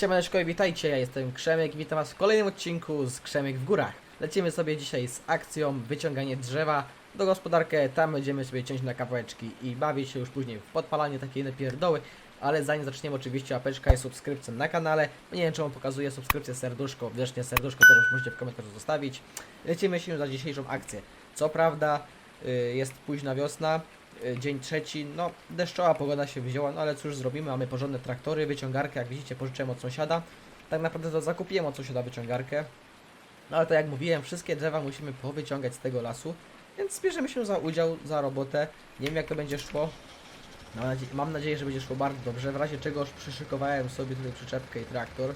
Siemaneczko i witajcie, ja jestem Krzemek i witam was w kolejnym odcinku z Krzemek w Górach. Lecimy sobie dzisiaj z akcją wyciąganie drzewa do gospodarkę, tam będziemy sobie ciąć na kawałeczki i bawić się już później w podpalanie takiej inne pierdoły, ale zanim zaczniemy oczywiście łapeczka i subskrypcja na kanale, nie wiem czemu pokazuję subskrypcję serduszko, wiecznie serduszko też możecie w komentarzu zostawić. Lecimy się za dzisiejszą akcję. Co prawda y, jest późna wiosna, dzień trzeci, no deszczowa pogoda się wzięła, no ale cóż zrobimy, mamy porządne traktory, wyciągarkę, jak widzicie pożyczyłem od sąsiada. Tak naprawdę to zakupiłem od sąsiada wyciągarkę. No ale to jak mówiłem, wszystkie drzewa musimy powyciągać z tego lasu, więc bierzemy się za udział, za robotę. Nie wiem jak to będzie szło. Mam, nadzie mam nadzieję, że będzie szło bardzo dobrze. W razie czego przyszykowałem sobie tutaj przyczepkę i traktor.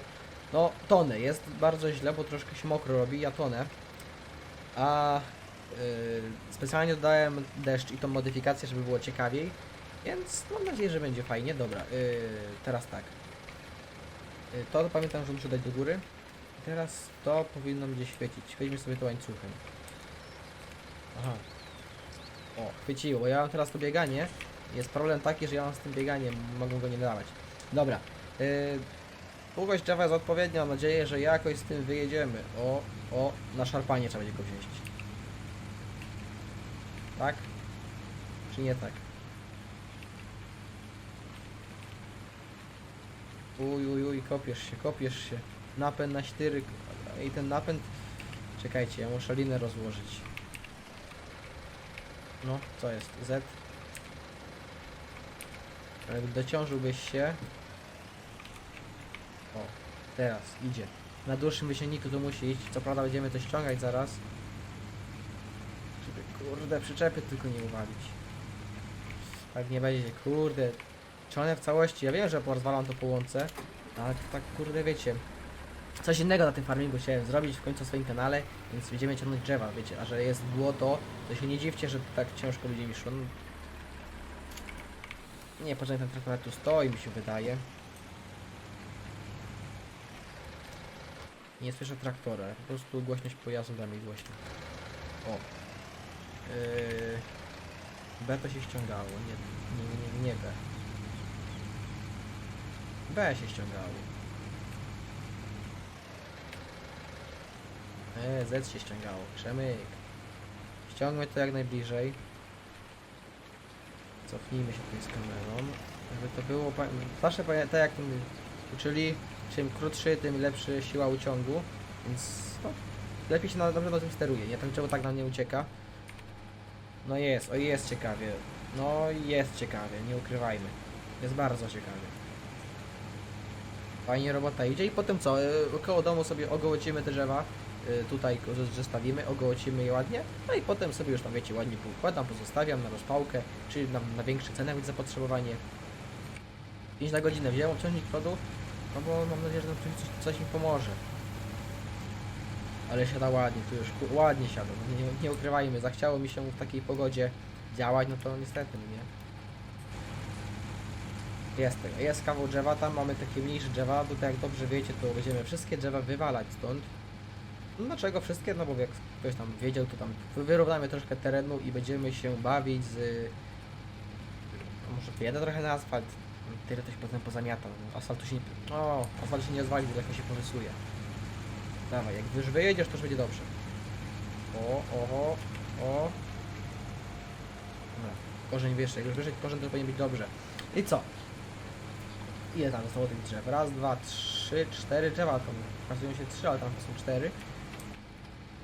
No, tonę. Jest bardzo źle, bo troszkę się mokro robi, ja tonę. A specjalnie dodałem deszcz i tą modyfikację, żeby było ciekawiej. Więc mam nadzieję, że będzie fajnie. Dobra, yy, teraz tak. Yy, to pamiętam, że muszę dać do góry. Teraz to powinno będzie świecić. Weźmy sobie to łańcuchem. Aha. O, chwyciło, bo ja mam teraz to bieganie. Jest problem taki, że ja mam z tym bieganiem, mogę go nie dawać. Dobra. Yy, długość drzewa jest odpowiednia, mam nadzieję, że jakoś z tym wyjedziemy. O, o, na szarpanie trzeba będzie go wziąć. Tak? Czy nie tak? Uj, uj, uj, kopiesz się, kopiesz się. Napęd na cztery. I ten napęd... Czekajcie, ja muszę linę rozłożyć. No, co jest? Z. Dociążyłbyś się. O, teraz idzie. Na dłuższym wysięgniku to musi iść. Co prawda będziemy to ściągać zaraz. Żeby kurde przyczepy tylko nie uwalić. Tak nie będzie, kurde. Czy one w całości, ja wiem, że porozwalam to po łące, ale tak kurde wiecie. Coś innego na tym farmingu chciałem zrobić w końcu na swoim kanale, więc będziemy ciągnąć drzewa, wiecie, a że jest błoto, to się nie dziwcie, że tak ciężko będzie mi szło. No, nie, poczekaj, ten traktor tu stoi, mi się wydaje. Nie słyszę traktora, po prostu głośność pojazdu da mi głośno. O. Yy... B to się ściągało, nie, nie, nie, nie B. B się ściągało. E, Z się ściągało. Przemyk. Ściągmy to jak najbliżej. Cofnijmy się tutaj z kamerą. Żeby to było... Zawsze pamię- tak jak uczyli, czym krótszy, tym lepszy siła uciągu. Więc no, lepiej się na, dobrze na tym steruje. Nie wiem czemu tak nam nie ucieka. No jest, o jest ciekawie. No jest ciekawie, nie ukrywajmy. Jest bardzo ciekawie. Fajnie robota idzie i potem co? y, Około domu sobie ogołocimy te drzewa. y, Tutaj zestawimy, ogołocimy je ładnie. No i potem sobie już tam wiecie, ładnie poukładam, pozostawiam na rozpałkę, czy na, na większe ceny, będzie zapotrzebowanie. 5 na godzinę wziąłem ciągnik przodu, no bo mam nadzieję, że coś, coś mi pomoże. Ale siada ładnie, tu już ładnie siada, no nie, nie ukrywajmy, zachciało mi się w takiej pogodzie działać, no to niestety, no nie. Jest tego, jest kawał drzewa, tam mamy takie mniejsze drzewa, tutaj jak dobrze wiecie, to będziemy wszystkie drzewa wywalać stąd. No dlaczego wszystkie? No bo jak ktoś tam wiedział, to tam wyrównamy troszkę terenu i będziemy się bawić z... No Może wyjadę trochę na asfalt, tyle się potem pozamiata, asfaltu się nie... O, asfalt się nie jakoś się porysuje. Dawaj, jak już wyjedziesz, to już będzie dobrze. O, oho, o. No, korzeń wyższy, jak już wyżej korzeń, to powinien być dobrze. I co? Ile tam zostało tych drzew? Raz, dwa, trzy, cztery drzewa. Tam okazują się trzy, ale tam są cztery.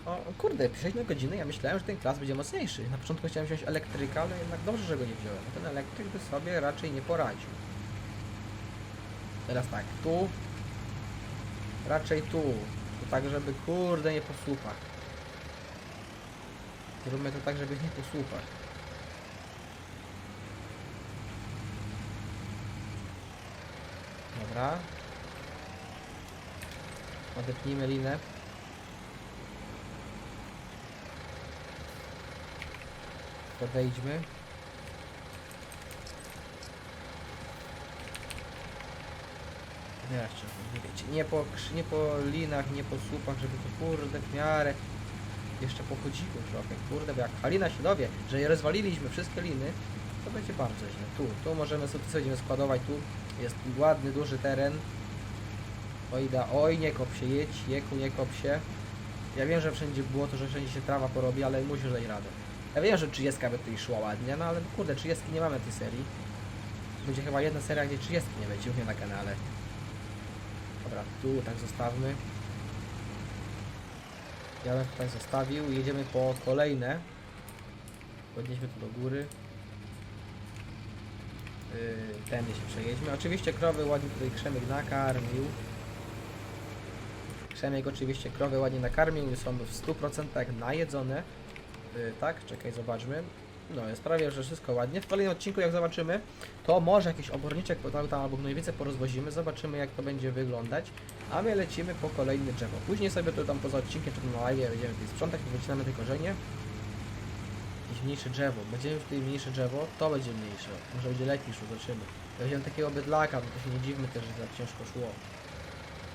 O kurde, 6 na godzinę, ja myślałem, że ten klas będzie mocniejszy. Na początku chciałem wziąć elektryka, ale jednak dobrze, że go nie wziąłem. Ten elektryk by sobie raczej nie poradził. Teraz tak, tu. Raczej tu. Tu tak, żeby kurde nie po słupach. Zróbmy to tak, żeby nie po słupach. Dobra. Odepnijmy linę. Podejdźmy. Nie wiecie, nie po, nie po linach, nie po słupach, żeby to kurde w miarę jeszcze pochodziło trochę, kurde, bo jak Halina się dowie, że je rozwaliliśmy wszystkie liny, to będzie bardzo źle. Tu, tu możemy sobie, sobie będziemy składować, tu jest ładny, duży teren. Oj, da, oj, nie kop się, jedź, jeku, nie kop się. Ja wiem, że wszędzie było to, że wszędzie się trawa porobi, ale musisz dać radę. Ja wiem, że 30 by tutaj szła ładnie, no ale kurde, 30 nie mamy tej serii. Będzie chyba jedna seria, gdzie 30 nie będzie, już nie na kanale. Dobra, tu tak zostawmy. Ja bym tutaj zostawił jedziemy po kolejne. Podnieśmy tu do góry. Yy, tędy się przejedźmy. Oczywiście krowy ładnie tutaj Krzemyk nakarmił. Krzemiek oczywiście krowy ładnie nakarmił, są w 100% najedzone. Yy, tak, czekaj, zobaczmy. No, jest prawie, że wszystko ładnie. W kolejnym odcinku, jak zobaczymy, to może jakiś oborniczek podał tam albo gnojowicę porozwozimy, zobaczymy jak to będzie wyglądać, a my lecimy po kolejne drzewo. Później sobie to tam poza odcinkiem, czy na live będziemy tutaj sprzątać, wycinamy te korzenie. Jakieś mniejsze drzewo, będziemy tutaj mniejsze drzewo, to będzie mniejsze, może będzie lepiej zobaczymy. Weźmiemy takiego bydlaka, no to się nie dziwmy też, że tak ciężko szło.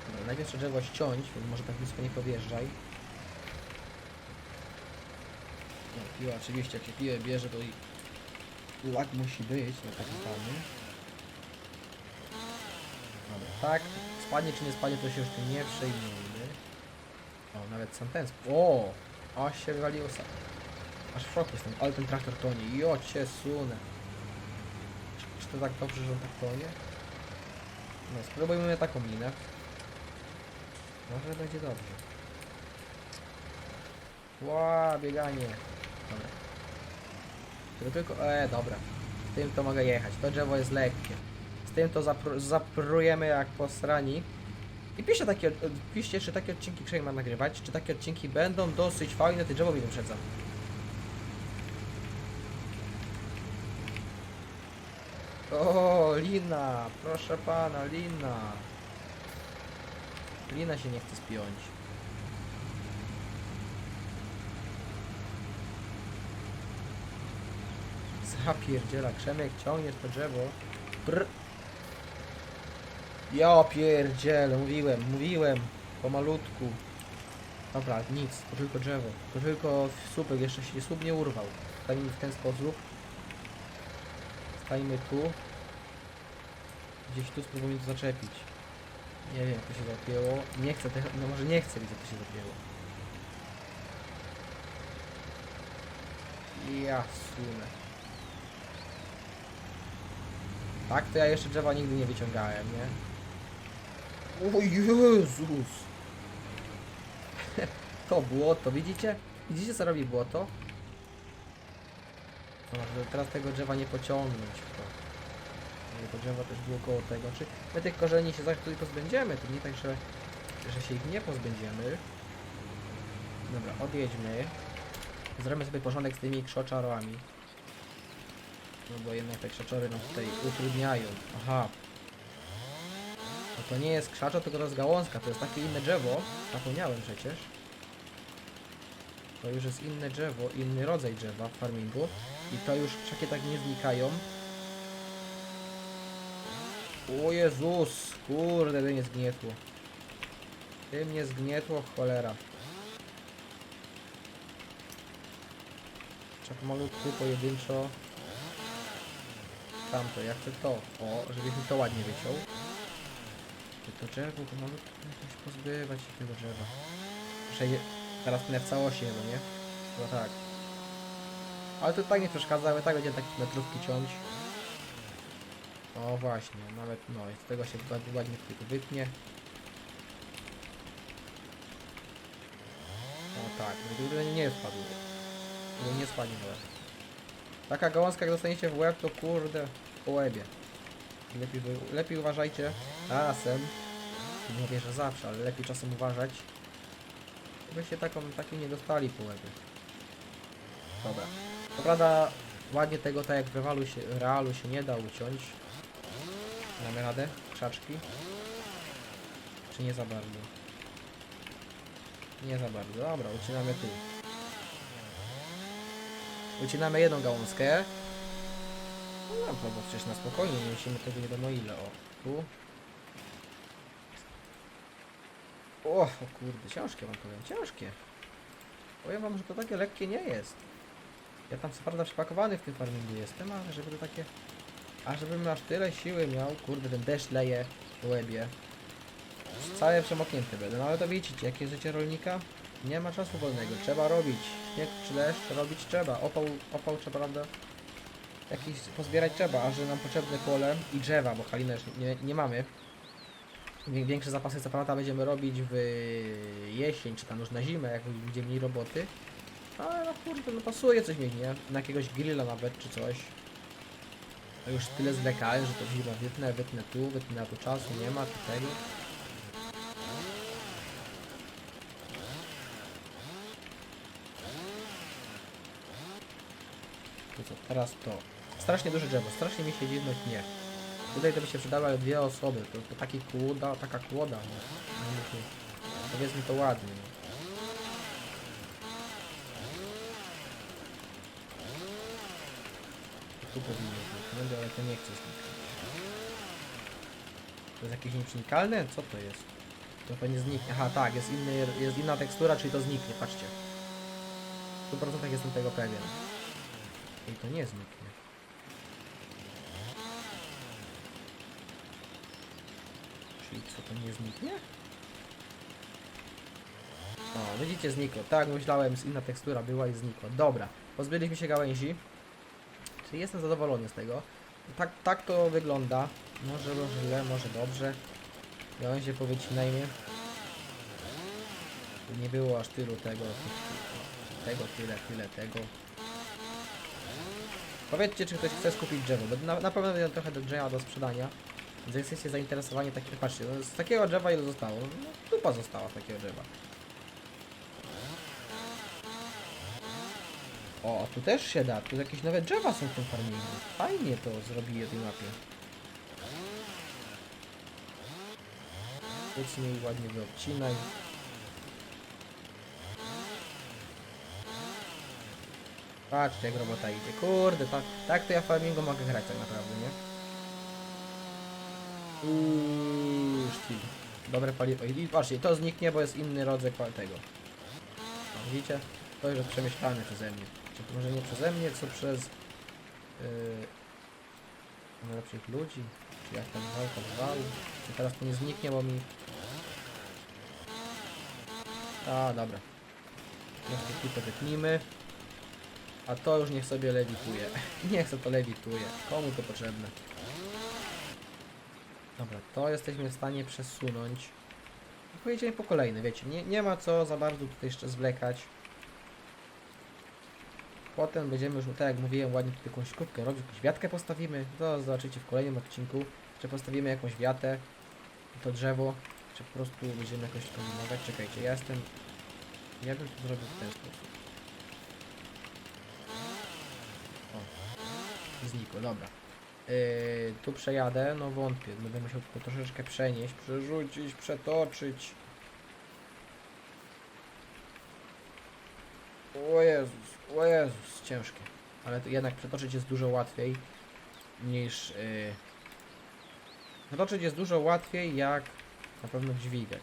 Dobra, najpierw trzeba drzewo ściąć, więc może tak blisko nie podjeżdżaj. No, piła oczywiście, jak się piłę bierze, to i lak musi być, no taki fajny. Dobra, tak, spadnie czy nie spadnie, to się już tym nie przejmujmy. O, nawet sam ten sp- O! Aż się wywaliło sam. Aż w szoku jestem, ale ten traktor tonie. Jo, cię sunę. Czy, czy to tak dobrze, że on tak tonie? No, spróbujmy taką minę. Może będzie dobrze. Ła, bieganie. Dobra. Tylko, e, dobra. Z tym to mogę jechać. To drzewo jest lekkie. Z tym to zapr zaprujemy jak posrani. I piszcie takie, od- piszcie, czy takie odcinki Krzej ma nagrywać, czy takie odcinki będą dosyć fajne, te drzewo mi wyprzedza. O, lina, proszę pana, lina. Lina się nie chce spiąć. Zapierdziela, Krzemek, ciągniesz to drzewo. Brr. Ja pierdzielę, mówiłem, mówiłem. Pomalutku. Dobra, nic, to tylko drzewo. To tylko słupek, jeszcze się słup nie urwał. Stańmy w ten sposób. Stańmy tu. Gdzieś tu spróbujmy to zaczepić. Nie wiem, jak to się zapięło. Nie chcę, no może nie chcę, gdzie to się zapięło. Ja sunę. Tak, to ja jeszcze drzewa nigdy nie wyciągałem, nie? O Jezus! to błoto, widzicie? Widzicie co robi błoto? No, teraz tego drzewa nie pociągnąć to. Drzewo też było koło tego. Czy my tych korzeni się zaraz tutaj pozbędziemy? To nie tak, że, że się ich nie pozbędziemy. Dobra, odjedźmy. Zrobimy sobie porządek z tymi krzoczarami. No bo jednak te krzaczory nam tutaj utrudniają. Aha. No to nie jest krzaczo, tylko to jest gałązka. To jest takie inne drzewo. Zapomniałem przecież. To już jest inne drzewo, inny rodzaj drzewa w farmingu. I to już krzaki tak nie znikają. O Jezus! Kurde, to nie zgnietło. Tym nie zgnietło, cholera. Trzeba malutku, pojedynczo. Tamto, ja chcę to. O, żebyś mi to ładnie wyciął. Czy to drzewo, to malutko jakoś pozbywać się tego drzewa. Muszę je... Teraz tnę w całości chyba, nie? Chyba tak. Ale to tak nie przeszkadza, ale tak będzie takie metrówki ciąć. O właśnie, nawet no i z tego się ładnie, to wytnie. O tak, gdyby nie spadł. Nie spadnie łeb. Taka gałązka jak dostaniecie w łeb to kurde po łebie. Lepiej, lepiej uważajcie czasem. Nie że zawsze, ale lepiej czasem uważać. Żebyście taką, takim nie dostali po łebie. Dobra. To prawda ładnie tego tak jak w realu się, realu się nie da uciąć. Damy radę? Krzaczki? Czy nie za bardzo? Nie za bardzo. Dobra, ucinamy tu. Ucinamy jedną gałązkę. No, bo bo przecież na spokojnie, nie musimy tego nie wiadomo ile. O, tu. O, o kurde, ciężkie wam powiem, ciężkie. Powiem wam, że to takie lekkie nie jest. Ja tam co prawda przypakowany w tym farmingu jestem, ale żeby to takie... A żebym aż tyle siły miał, kurde, ten deszcz leje w łebie. Całe przemoknięte będę, no ale to widzicie, jakie życie rolnika? Nie ma czasu wolnego, trzeba robić. Śnieg czy deszcz, robić trzeba. Opał, opał trzeba, prawda? Jakiś pozbierać trzeba, a że nam potrzebne pole i drzewa, bo haliny już nie, nie mamy. Większe zapasy co będziemy robić w jesień, czy tam już na zimę, jak będzie mniej roboty. Ale no kurde, no pasuje coś mieć, nie? Na jakiegoś grilla nawet, czy coś. To już tyle zwlekałem, że to zima wytnę, wytnę tu, wytnę tu czasu, nie ma, tu. To co, teraz to. Strasznie duże drzewo, strasznie mi się dziwność nie. Tutaj to by się przydały dwie osoby, to, to taki kłoda, taka kłoda, no. no powiedzmy to ładnie, no. Tu powinno być, no, ale to nie chce zniknąć. To jest jakieś nieprzenikalne? Co to jest? To pewnie zniknie. Aha, tak, jest, inny, jest inna tekstura, czyli to zniknie, patrzcie. W 100% jestem tego pewien. I to nie zniknie. Czyli co, to nie zniknie? O, widzicie, znikło. Tak, myślałem, inna tekstura była i znikła. Dobra, pozbyliśmy się gałęzi. Czyli jestem zadowolony z tego. Tak, tak to wygląda. Może źle, może dobrze. Gałęzie powycinajmy. Nie było aż tylu tego. Tego, tyle, tyle tego. Powiedzcie, czy ktoś chce skupić drzewo, bo na, na pewno będzie trochę do drzewa do sprzedania. Więc jesteście zainteresowani takim, patrzcie, no z takiego drzewa ile zostało? No, dupa została z takiego drzewa. O, a tu też się da, tu jakieś nowe drzewa są w tym farmingu. Fajnie to zrobili na tej mapie. Wycnij, ładnie wyobcinaj. Patrzcie jak robota idzie. Kurde, tak, tak to ja w farmingu mogę grać tak naprawdę, nie? Uuu, sztil. Dobre paliwo. I patrzcie, to zniknie, bo jest inny rodzaj tego. O, widzicie? To już jest przemyślane przeze mnie. Czy może nie przeze mnie, co przez yy, najlepszych ludzi? Czy jak tam to zwał? Czy teraz to nie zniknie, bo mi... A, dobra. Jeszcze tu to wytnijmy. A to już niech sobie lewituje. Niech sobie to lewituje. Komu to potrzebne? Dobra, to jesteśmy w stanie przesunąć. Pojedziemy po kolejny, wiecie, nie, nie ma co za bardzo tutaj jeszcze zwlekać. Potem będziemy już, tak jak mówiłem, ładnie tutaj jakąś kubkę robić, jakąś wiatkę postawimy. To zobaczycie w kolejnym odcinku. Czy postawimy jakąś wiatę, to drzewo, czy po prostu będziemy jakoś kombinować. Czekajcie, ja jestem... Ja bym to zrobił w ten sposób. Znikło, dobra. Yy, tu przejadę, no wątpię, będę musiał tylko troszeczkę przenieść, przerzucić, przetoczyć. O Jezus, o Jezus, ciężkie. Ale to jednak przetoczyć jest dużo łatwiej niż... Yy... Przetoczyć jest dużo łatwiej jak na pewno dźwigać.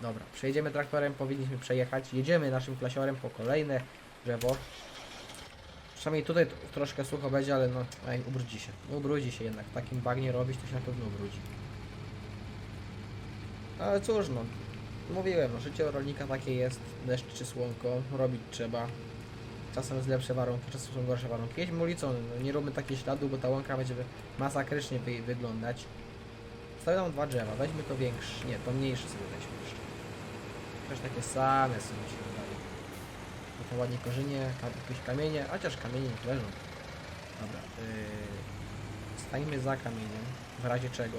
Dobra, przejedziemy traktorem, powinniśmy przejechać. Jedziemy naszym klasiorem po kolejne drzewo. Przynajmniej tutaj troszkę sucho będzie, ale no, ej, ubrudzi się. No, ubrudzi się jednak. W takim bagnie robić, to się na pewno ubrudzi. Ale cóż, no. Mówiłem, no, życie rolnika takie jest. Deszcz czy słonko, robić trzeba. Czasem jest lepsze warunki, czasem są gorsze warunki. Jedźmy ulicą, no, nie róbmy takich śladów, bo ta łąka będzie masakrycznie wy wyglądać. Stawiam dwa drzewa, weźmy to większe, nie, to mniejsze sobie weźmy jeszcze. Też takie same są mi się wydaje. To ładnie korzenie, ka jakieś kamienie, chociaż kamienie nie leżą. Dobra, yy, stańmy za kamieniem, w razie czego.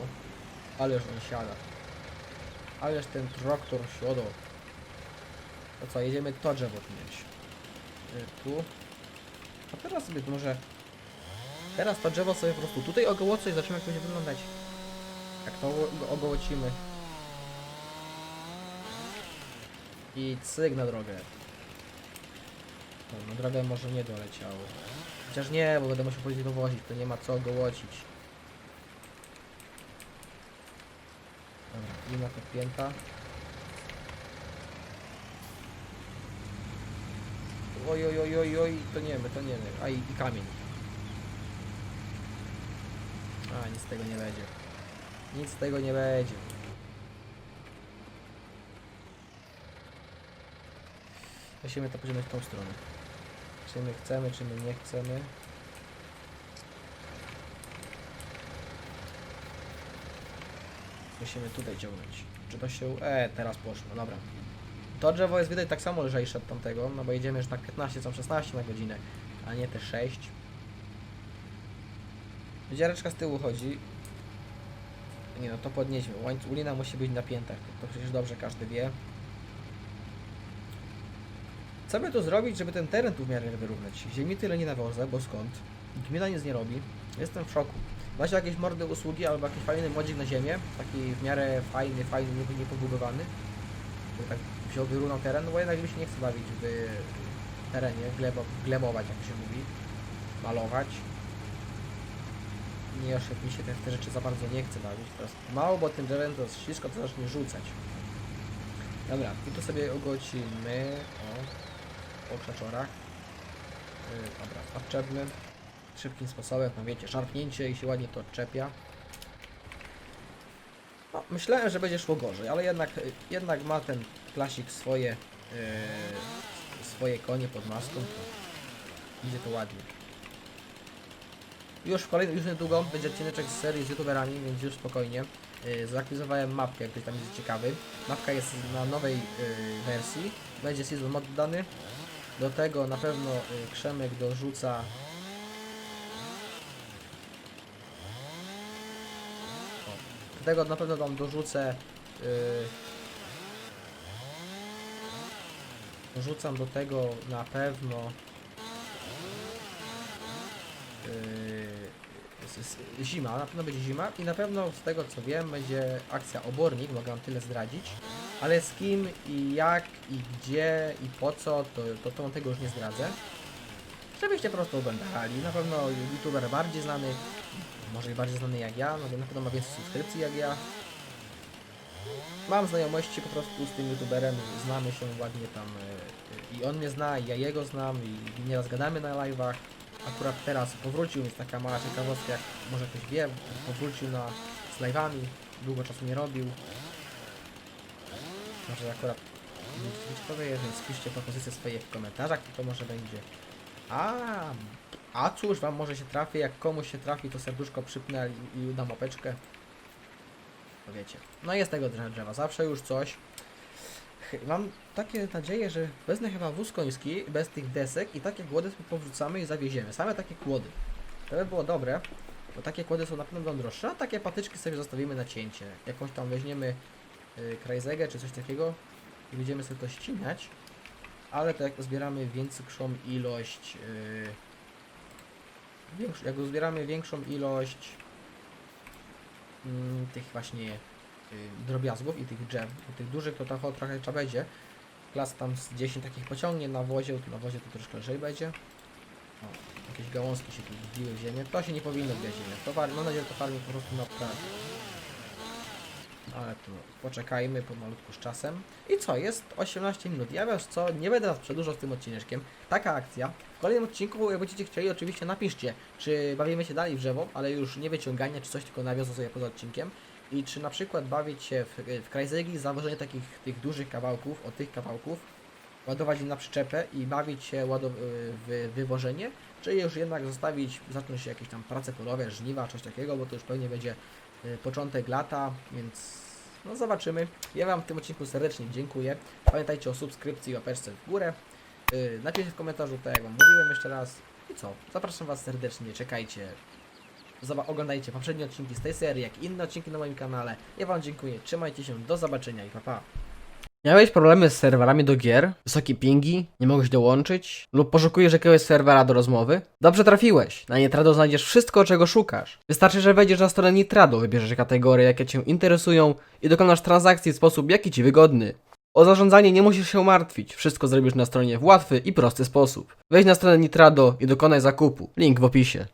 Ależ on siada. Ależ ten traktor siodał. To co, jedziemy to drzewo tnieć. Yy, tu. A teraz sobie może... Teraz to drzewo sobie po prostu tutaj ogołocę i zobaczymy jak będzie wyglądać. Jak to go ogołocimy. I cyk na drogę. No, na drogę może nie doleciało. Chociaż nie, bo będę musiał później dowozić, to nie ma co gołocić. Dobra, lina podpięta. Oj, oj, oj, oj, oj, to nie my, to nie my. A i, i kamień. A, nic z tego nie będzie. Nic z tego nie będzie. Musimy to pójdziemy w tą stronę. Czy my chcemy, czy my nie chcemy. Musimy tutaj ciągnąć. Czy to się... E, teraz poszło, dobra. To drzewo jest widać tak samo lżejsze od tamtego, no bo jedziemy już tak 15, są 16 na godzinę, a nie te 6. Wydziareczka z tyłu chodzi. Nie no, to podnieśmy. Łańcuch, lina musi być napięta. To przecież dobrze każdy wie. By tu zrobić, żeby ten teren tu w miarę wyrównać? Ziemi tyle nie nawożę, bo skąd? Gmina nic nie robi. Jestem w szoku. Macie jakieś mordy usługi albo jakiś fajny modzik na ziemię? Taki w miarę fajny, fajny, nie- niepobudowany? By tak wziął, wyrównał teren, no bo jednak mi się nie chce bawić w terenie, glebo, glebować jak się mówi, malować. Nie, jeszcze mi się te, te rzeczy za bardzo nie chce bawić. Teraz mało, bo tym drzewem to jest to zacznie rzucać. Dobra, i tu sobie ogocimy, o, po krzaczorach. Yy, dobra, odczepmy. Szybkim sposobem, no wiecie, szarpnięcie i się ładnie to odczepia. No, myślałem, że będzie szło gorzej, ale jednak, jednak ma ten klasik swoje, yy, swoje konie pod maską. To idzie to ładnie. Już w kolejnym, już niedługo będzie odcineczek z serii z youtuberami, więc już spokojnie. Yy, mapkę, jak ktoś tam jest ciekawy. Mapka jest na nowej yy, wersji. Będzie season mod dodany. Do tego na pewno yy, Krzemek dorzuca Do tego na pewno tam dorzucę. Yy, dorzucam do tego na pewno. S- zima, na pewno będzie zima i na pewno z tego co wiem będzie akcja obornik, mogę wam tyle zdradzić. Ale z kim i jak i gdzie i po co, to, to, to tego już nie zdradzę. Żebyście po prostu oglądali. Na pewno youtuber bardziej znany, może bardziej znany jak ja, no na pewno ma więcej subskrypcji jak ja. Mam znajomości po prostu z tym youtuberem, znamy się ładnie tam e, i on mnie zna, i ja jego znam i nieraz gadamy na live'ach. Akurat teraz powrócił, więc taka mała ciekawostka, jak może ktoś wie, powrócił na, z live'ami, długo czasu nie robił. Może akurat być ciekawe jest, więc piszcie propozycje swoje w komentarzach, to może będzie. A, a cóż wam może się trafi, jak komuś się trafi, to serduszko przypnę i, i dam opeczkę. To wiecie. No jest tego drzewa, zawsze już coś. Mam takie nadzieję, że wezmę chyba wóz koński bez tych desek i takie kłody powrzucamy i zawieziemy. Same takie kłody. To by było dobre, bo takie kłody są na pewno droższe, a takie patyczki sobie zostawimy na cięcie. Jakąś tam weźmiemy krajzegę czy coś takiego i będziemy sobie to ścinać. Ale to jak zbieramy większą ilość yy, jak zbieramy większą ilość mm, tych właśnie y, drobiazgów i tych drzew, i tych dużych to trochę, trochę trzeba będzie. Klas tam z 10 takich pociągnie na wozie, na wozie to troszkę lżej będzie. O, jakieś gałązki się tu wbiły w ziemię. To się nie powinno wbić w ziemię. To mam nadzieję, że to farmi po prostu naprawi. Ale to poczekajmy pomalutku z czasem. I co, jest 18 minut. Ja wiesz co, nie będę was przedłużał z tym odcineczkiem. Taka akcja. W kolejnym odcinku, jak będziecie chcieli, oczywiście napiszcie, czy bawimy się dalej w drzewo, ale już nie wyciągania, czy coś, tylko nawiozę sobie poza odcinkiem. I czy na przykład bawić się w, w krajzegi, zawożenie takich tych dużych kawałków, od tych kawałków, ładować je na przyczepę i bawić się ładow- w wywożenie, czy już jednak zostawić, zacząć jakieś tam prace polowe, żniwa, coś takiego, bo to już pewnie będzie y, początek lata, więc no zobaczymy. Ja Wam w tym odcinku serdecznie dziękuję. Pamiętajcie o subskrypcji i łapeczce w górę. Yy, napiszcie w komentarzu, tak jak Wam mówiłem jeszcze raz. I co? Zapraszam Was serdecznie, czekajcie. Oglądajcie poprzednie odcinki z tej serii, jak inne odcinki na moim kanale. Ja Wam dziękuję, trzymajcie się, do zobaczenia i pa pa. Miałeś problemy z serwerami do gier? Wysokie pingi? Nie mogłeś dołączyć? Lub poszukujesz jakiegoś serwera do rozmowy? Dobrze trafiłeś. Na Nitrado znajdziesz wszystko, czego szukasz. Wystarczy, że wejdziesz na stronę Nitrado, wybierzesz kategorie, jakie Cię interesują i dokonasz transakcji w sposób, jaki Ci wygodny. O zarządzanie nie musisz się martwić. Wszystko zrobisz na stronie w łatwy i prosty sposób. Wejdź na stronę Nitrado i dokonaj zakupu. Link w opisie.